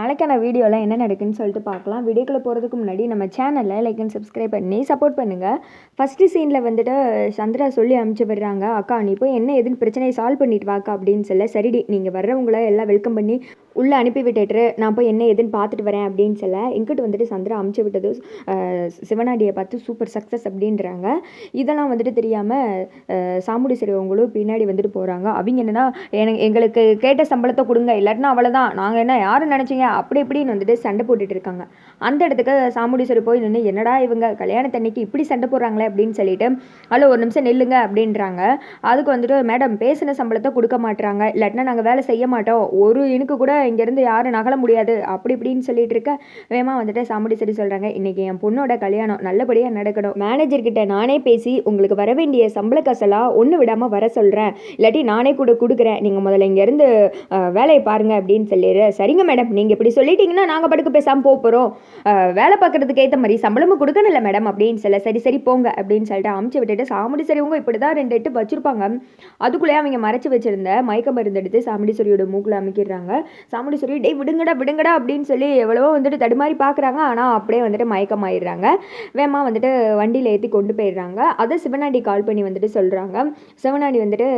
நாளைக்கான வீடியோவில் என்ன நடக்குன்னு சொல்லிட்டு பார்க்கலாம். வீடியோக்குள்ளே போகிறதுக்கு முன்னாடி நம்ம சேனலில் லைக் அண்ட் சப்ஸ்கிரைப் பண்ணி சப்போர்ட் பண்ணுங்கள் ஃபஸ்ட்டு சீனில் வந்துட்டு சந்திரா சொல்லி அனுப்பிச்சு விடுறாங்க அக்கா நீ போய் என்ன எதுன்னு பிரச்சனையை சால்வ் பண்ணிட்டு வாக்கா? அப்படின்னு சொல்ல சரிடி நீங்கள் வர்றவங்கள எல்லாம் வெல்கம் பண்ணி உள்ளே அனுப்பி விட்டுட்டு நான் போய் என்ன எதுன்னு பார்த்துட்டு வரேன். அப்படின்னு சொல்ல இங்கிட்டு வந்துட்டு சந்திரா அமுச்சு விட்டது சிவனாடியை பார்த்து சூப்பர் சக்ஸஸ் அப்படின்றாங்க. இதெல்லாம் வந்துட்டு தெரியாமல் சாமுடி சிறுவங்களும் பின்னாடி வந்துட்டு போகிறாங்க அவங்க என்னென்னா எனக்கு எங்களுக்கு கேட்ட சம்பளத்தை கொடுங்க இல்லாட்டினா அவ்வளோதான் நாங்கள் என்ன யாரும் நினச்சிங்க? அப்படி இப்படின்னு வந்துட்டு சண்டை போட்டுட்டு இருக்காங்க. அந்த இடத்துக்கு சாமுடீஸ்வரி போய் நின்று என்னடா இவங்க? கல்யாணத்தன்னைக்கு இப்படி சண்டை போடுறாங்களே? அப்படின்னு சொல்லிட்டு அதில் ஒரு நிமிஷம் நில்லுங்க அப்படின்றாங்க. அதுக்கு வந்துட்டு மேடம் பேசின சம்பளத்தை கொடுக்க மாட்டுறாங்க இல்லாட்டினா நாங்கள் வேலை செய்ய மாட்டோம். ஒரு இனுக்கு கூட இங்கேருந்து யாரும் நகல முடியாது. அப்படி இப்படின்னு சொல்லிட்டு இருக்க வேமா வந்துட்டு சாமுடீஸ்வரி சொல்கிறாங்க இன்றைக்கி என் பொண்ணோட கல்யாணம் நல்லபடியாக நடக்கணும். மேனேஜர்கிட்ட நானே பேசி உங்களுக்கு வர வேண்டிய சம்பள காசெல்லாம் ஒன்று விடாமல் வர சொல்கிறேன் இல்லாட்டி நானே கூட கொடுக்குறேன். நீங்கள் முதல்ல இங்கேருந்து வேலையை பாருங்கள் அப்படின்னு சொல்லிடு சரிங்க மேடம். நீங்கள் இப்படி சொல்லிட்டீங்கன்னா நாங்கள் படுக்க பேசாமல் போக போகிறோம் வேலை பார்க்குறதுக்கு ஏற்ற மாதிரி சம்பளமும் கொடுக்கணும்ல மேடம் அப்படின்னு சொல்ல சரி சரி போங்க அப்படின்னு சொல்லிட்டு அமுச்சு விட்டுட்டு சாமுடி சரிவங்க இப்படி தான் ரெண்டு எட்டு வச்சுருப்பாங்க. அதுக்குள்ளேயே அவங்க மறைச்சி வச்சிருந்த மயக்க மருந்து எடுத்து சாமுடீஸ்வரியோட மூக்கில் அமைக்கிறாங்க சாமுடீஸ்வரி டே விடுங்கடா விடுங்கடா அப்படின்னு சொல்லி எவ்வளவோ வந்துட்டு தடுமாறி பார்க்குறாங்க ஆனால் அப்படியே வந்துட்டு மயக்கம் ஆயிடுறாங்க வேமா வந்துட்டு வண்டியில் ஏற்றி கொண்டு போயிடுறாங்க. அதை சிவனாடி கால் பண்ணி வந்துட்டு சொல்கிறாங்க சிவனாடி வந்துட்டு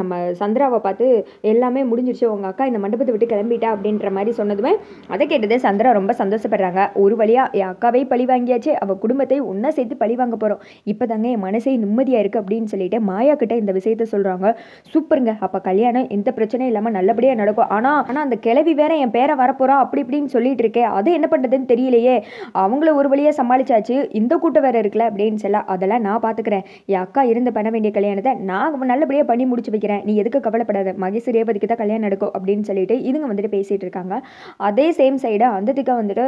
நம்ம சந்திராவை பார்த்து எல்லாமே முடிஞ்சிருச்சு. உங்கள் அக்கா இந்த மண்டபத்தை விட்டு கிளம்பிட்டா அப்படின்ற மாதிரி சொன்னதுமே அதை கேட்டது சந்திரா ரொம்ப சந்தோஷப்படுறாங்க. ஒரு வழியாக என் அக்காவே பழி வாங்கியாச்சு அவள் குடும்பத்தை ஒன்றா சேர்த்து பழி வாங்க போகிறோம் இப்போ தாங்க என் மனசே நிம்மதியாக இருக்குது அப்படின்னு சொல்லிட்டு மாயா கிட்ட இந்த விஷயத்த சொல்கிறாங்க சூப்பருங்க. அப்போ கல்யாணம் எந்த பிரச்சனையும் இல்லாமல் நல்லபடியாக நடக்கும். ஆனால் ஆனால் அந்த கிளவி வேற என் பேரை வரப்போகிறா அப்படி இப்படின்னு சொல்லிட்டு இருக்கேன் அது என்ன பண்ணுறதுன்னு தெரியலையே. அவங்கள ஒரு வழியாக சமாளிச்சாச்சு. இந்த கூட்டம் வேற இருக்குல்ல அப்படின்னு சொல்ல அதெல்லாம் நான் பார்த்துக்கிறேன் என் அக்கா இருந்து பண்ண வேண்டிய கல்யாணத்தை நான் நல்லபடியாக பண்ணி முடிச்சு வைக்கிறேன். நீ எதுக்கு கவலைப்படாத. மகேஷ் ரேவதிக்கு தான் கல்யாணம் நடக்கும் அப்படின்னு சொல்லிட்டு இதுங்க வந்துட்டு பேசிகிட்டு இருக்காங்க. இருக்காங்க. அதே சேம் சைடு அந்ததிக்கா வந்துட்டு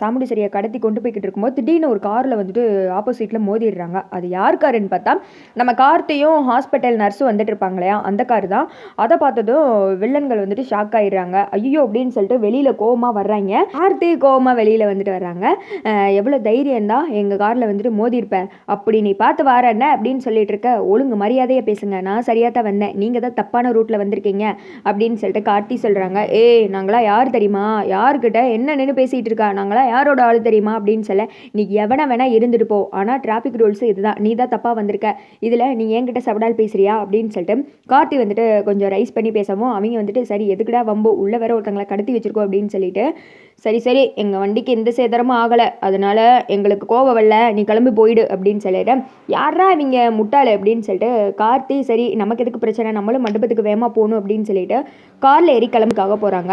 சாமுண்டீஸ்வரியை கடத்தி கொண்டு போய்கிட்டு இருக்கும்போது திடீர்னு ஒரு காரில் வந்துட்டு ஆப்போசிட்டில் மோதிடுறாங்க. அது யார் காருன்னு பார்த்தா நம்ம கார்த்தையும் ஹாஸ்பிட்டல் நர்ஸும் வந்துட்டு இருப்பாங்க இல்லையா? அந்த கார் தான். அதை பார்த்ததும் வில்லன்கள் வந்துட்டு ஷாக் ஆகிடுறாங்க ஐயோ அப்படின்னு சொல்லிட்டு வெளியில் கோவமாக வர்றாங்க. கார்த்தி கோவமாக வெளியில் வந்துட்டு வர்றாங்க. எவ்வளோ தைரியம் தான் எங்கள் காரில் வந்துட்டு மோதிருப்பேன் அப்படி நீ பார்த்து வர என்ன அப்படின்னு சொல்லிட்டு இருக்க ஒழுங்கு மரியாதையை பேசுங்க. நான் சரியாக தான் வந்தேன். நீங்கள் தான் தப்பான ரூட்டில் வந்திருக்கீங்க அப்படின்னு சொல்லிட்டு கார்த்தி சொல்கிறாங்க ஏ நாங்களாம் யார் தெரியுமா? யார்கிட்ட என்ன நின்று பேசிகிட்டு இருக்கா? நாங்களாம் யாரோட ஆள் தெரியுமா? அப்படின்னு சொல்ல நீ எவனை வேணால் இருந்துட்டு போ. ஆனால் டிராஃபிக் ரூல்ஸ் இதுதான். நீ தான் தப்பாக வந்திருக்க. இதில் நீ என்கிட்ட சவடால் பேசுறியா? அப்படின்னு சொல்லிட்டு கார்த்தி வந்துட்டு கொஞ்சம் ரைஸ் பண்ணி பேசவும் அவங்க வந்துட்டு சரி எதுக்குடா வம்போ? உள்ளே வேற ஒருத்தங்களை கடத்தி வச்சிருக்கோம் அப்படின்னு சொல்லிட்டு சரி சரி எங்கள் வண்டிக்கு எந்த சேதரமும் ஆகலை. அதனால் எங்களுக்கு கோவம் வரல. நீ கிளம்பி போயிடு அப்படின்னு சொல்லிட்டு யாரா இவங்க முட்டாள்? அப்படின்னு சொல்லிட்டு கார்த்தி சரி நமக்கு எதுக்கு பிரச்சனை? நம்மளும் மண்டபத்துக்கு வேகமாக போகணும் அப்படின்னு சொல்லிட்டு காரில் ஏறி கிளம்புக்காக போகிறாங்க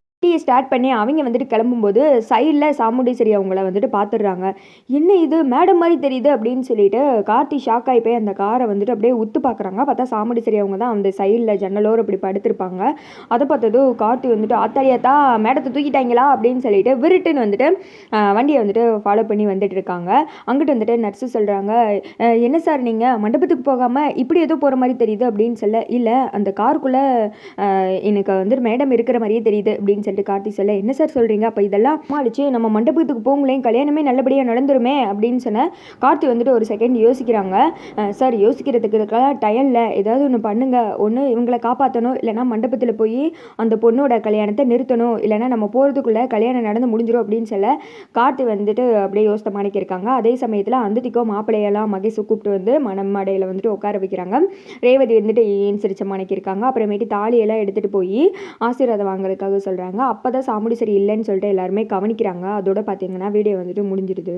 டீயை ஸ்டார்ட் பண்ணி அவங்க வந்துட்டு கிளம்பும்போது சைடில் சாமுண்டீஸ்வரி அவங்கள வந்துட்டு பார்த்துடுறாங்க என்ன இது? மேடம் மாதிரி தெரியுது அப்படின்னு சொல்லிட்டு கார்த்தி ஷாக் ஆகி போய் அந்த காரை வந்துட்டு அப்படியே உத்து பார்க்குறாங்க பார்த்தா சாமுண்டீஸ்வரி அவங்க தான் அந்த சைடில் ஜன்னலோர் அப்படி படுத்திருப்பாங்க. அதை பார்த்ததும் கார்த்தி வந்துட்டு ஆத்தாரியாத்தா மேடத்தை தூக்கிட்டாங்களா? அப்படின்னு சொல்லிட்டு விருட்டுன்னு வந்துட்டு வண்டியை வந்துட்டு ஃபாலோ பண்ணி வந்துட்டு இருக்காங்க. அங்கிட்டு வந்துட்டு நர்ஸு சொல்கிறாங்க என்ன சார் நீங்கள் மண்டபத்துக்கு போகாமல் இப்படி எதுவும் போகிற மாதிரி தெரியுது அப்படின்னு சொல்ல இல்லை அந்த காருக்குள்ளே எனக்கு வந்துட்டு மேடம் இருக்கிற மாதிரியே தெரியுது அப்படின்னு சொல்லிட்டு கார்த்தி சொல்ல என்ன சார் சொல்கிறீங்க அப்போ இதெல்லாம் மாடிச்சு நம்ம மண்டபத்துக்கு போங்களேன் கல்யாணமே நல்லபடியாக நடந்துருமே அப்படின்னு சொன்ன கார்த்தி வந்துட்டு ஒரு செகண்ட் யோசிக்கிறாங்க. சார் யோசிக்கிறதுக்கு இருக்கலாம் டயலில் ஏதாவது ஒன்று பண்ணுங்கள் ஒன்று இவங்களை காப்பாற்றணும் இல்லைனா மண்டபத்தில் போய் அந்த பொண்ணோட கல்யாணத்தை நிறுத்தணும். இல்லைனா நம்ம போகிறதுக்குள்ளே கல்யாணம் நடந்து முடிஞ்சிடும் அப்படின்னு சொல்ல கார்த்தி வந்துட்டு அப்படியே யோசித்த மாணிக்கிருக்காங்க அதே சமயத்தில் அந்ததிக்கோ மாப்பிள்ளையெல்லாம் மகேஷ் கூப்பிட்டு வந்து மனம் மடையில் வந்துட்டு உட்கார வைக்கிறாங்க. ரேவதி வந்துட்டு ஏன் சிரிச்ச மாணிக்கிருக்காங்க அப்புறமேட்டு தாலியெல்லாம் எடுத்துகிட்டு போய் ஆசீர்வாதம் வாங்குறதுக்காக சொல்கிறாங்க அப்போ தான் சாமுடி சரி இல்லைன்னு சொல்லிட்டு எல்லாருமே கவனிக்கிறாங்க. அதோட பார்த்தீங்கன்னா வீடியோ வந்துட்டு முடிஞ்சிடுது